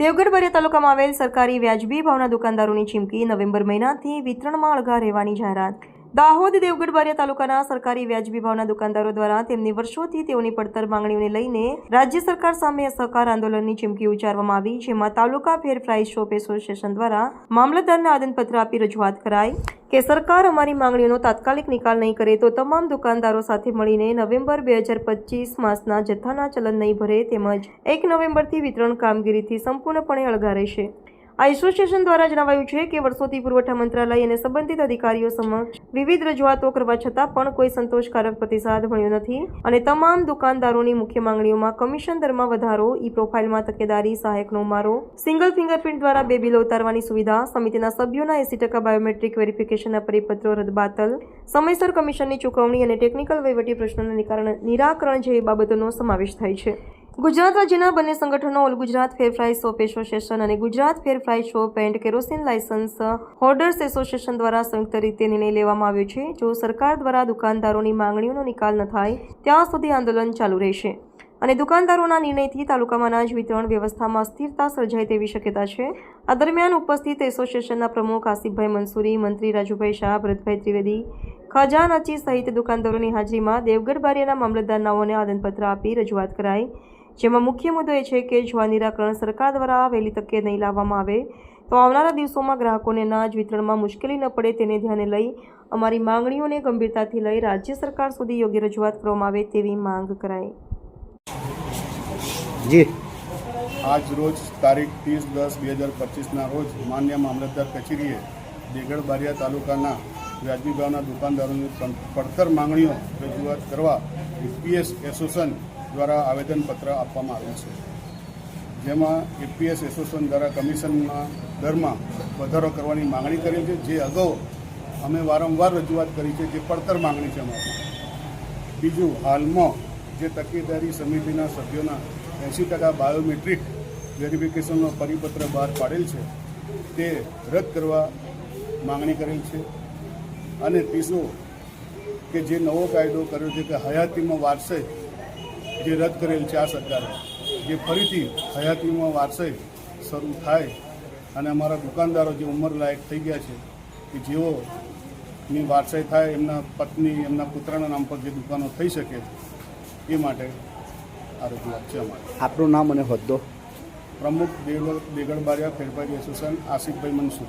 દેવગઢ બરિયા તાલુકામાં આવેલ સરકારી વ્યાજબી ભાવના દુકાનદારોની ચીમકી નવેમ્બર મહિનાથી વિતરણમાં અળગા રહેવાની જાહેરાત. દાહોદ દેવગઢ બારિયા તાલુકાના સરકારી વ્યાજબી ભાવના દુકાનદારો દ્વારા તેમની વર્ષોથી તેઓની પડતર માંગણીઓને લઈને રાજ્ય સરકાર સામે અસહકાર આંદોલનની ચીમકી ઉચ્ચારવામાં આવી, જેમાં taluka fair price shop association દ્વારા મામલતદારને આવેદનપત્ર આપી રજૂઆત કરાઈ કે સરકાર અમારી માંગણીઓનો તાત્કાલિક નિકાલ નહીં કરે તો તમામ દુકાનદારો સાથે મળીને નવેમ્બર બે હજાર પચીસ માસના જથ્થાના ચલન નહીં ભરે તેમજ એક નવેમ્બરથી વિતરણ કામગીરીથી સંપૂર્ણપણે અળગા રહેશે. આ એસોસિએશન દ્વારા જણાવાયું છે કે વર્ષોથી પુરવઠા મંત્રાલય અને સંબંધિત અધિકારીઓ સમક્ષ વિવિધ રજૂઆતો કરવા છતાં પણ કોઈ સંતોષકારક પ્રતિસાદ મળ્યો નથી અને તમામ દુકાનદારોની મુખ્ય માંગણીઓમાં કમિશન દરમાં વધારો, ઈ પ્રોફાઇલમાં તકેદારી, સહાયકનો ઉમારો સિંગલ ફિંગરપ્રિન્ટ દ્વારા બે બિલો ઉતારવાની સુવિધા, સમિતિના સભ્યોના એસી ટકા બાયોમેટ્રિક વેરિફિકેશનના પરિપત્રો રદબાતલ સમયસર કમિશનની ચૂકવણી અને ટેકનિકલ વહીવટી પ્રશ્નોના નિરાકરણ જેવી બાબતોનો સમાવેશ થાય છે. ગુજરાત રાજ્યના બંને સંગઠનો all Gujarat fair price shop association અને Gujarat fair price shop and kerosene licence holders association દ્વારા સંયુક્ત રીતે નિર્ણય લેવામાં આવ્યો છે. જો સરકાર દ્વારા દુકાનદારોની માંગણીઓનો નિકાલ ન થાય, ત્યાં સુધી આંદોલન ચાલુ રહેશે. અને દુકાનદારોના નિર્ણયથી તાલુકામાં અનાજ વિતરણ વ્યવસ્થામાં અસ્થિરતા સર્જાય તેવી શક્યતા છે. આ દરમિયાન ઉપસ્થિત એસોસિએશનના પ્રમુખ આસિફભાઈ મંસૂરી, મંત્રી રાજુભાઈ શાહ, ભરતભાઈ ત્રિવેદી, ખજાનાચી સહિત દુકાનદારોની હાજરીમાં દેવગઢ બારિયાના મામલતદાર નાઓને આદનપત્ર આપી રજૂઆત કરાઈ. જેમાં મુખ્ય મુદ્દો એ છે કે જો આ નિરાકરણ સરકાર દ્વારા વહેલી તકે નહીં લાવવામાં આવે તો આવનારા દિવસોમાં ગ્રાહકોને અનાજ વિતરણમાં મુશ્કેલી ન પડે તેને ધ્યાને લઈ અમારી માંગણીઓને ગંભીરતાથી લઈ રાજ્ય સરકાર સુધી યોગ્ય રજૂઆત કરવામાં આવે તેવી માંગ કરાઈ. જી. આજ રોજ તારીખ ત્રીસ દસ બે હજાર પચીસના રોજ માન્ય મામલતદાર કચેરીએ દેગડ બારિયા તાલુકાના વ્યાજબી ભાવના દુકાનદારોની પડ- પડતર માંગણીઓ રજૂઆત કરવા યુપીએસ એસોસિએશન દ્વારા આવેદનપત્ર આપવામાં આવ્યું છે. જેમાં એપીએસ એસોસિએશન દ્વારા કમિશનના દરમાં વધારો કરવાની માંગણી કરી છે. જે અગાઉ અમે વારંવાર રજૂઆત કરી છે જે પડતર માંગણી છે અમારી. બીજું, હાલમાં જે તકેદારી સમિતિના સભ્યોના એંસી ટકા બાયોમેટ્રિક વેરિફિકેશનનો પરિપત્ર બહાર પાડેલ છે, તે રદ કરવા માંગણી કરેલ છે. અને ત્રીજું, કે જે નવો કાયદો કર્યો છે કે હયાતીમાં વારસે જે રદ કરેલ છે આ સરકારે જે ફરીથી હયાતીમાં વારસે શરૂ થાય અને અમારા દુકાનદારો જે ઉંમરલાયક થઈ ગયા છે કે જેઓની વારસાઈ થાય એમના પત્ની એમના પુત્રના નામ પર જે દુકાનો થઈ શકે એ માટે આ રજૂઆત છે અમારે. આપણું નામ અને હોદ્દો. પ્રમુખ દેગડ દેગડબારિયા ફેરફારી એસોસિએશન આસિફભાઈ મનસુર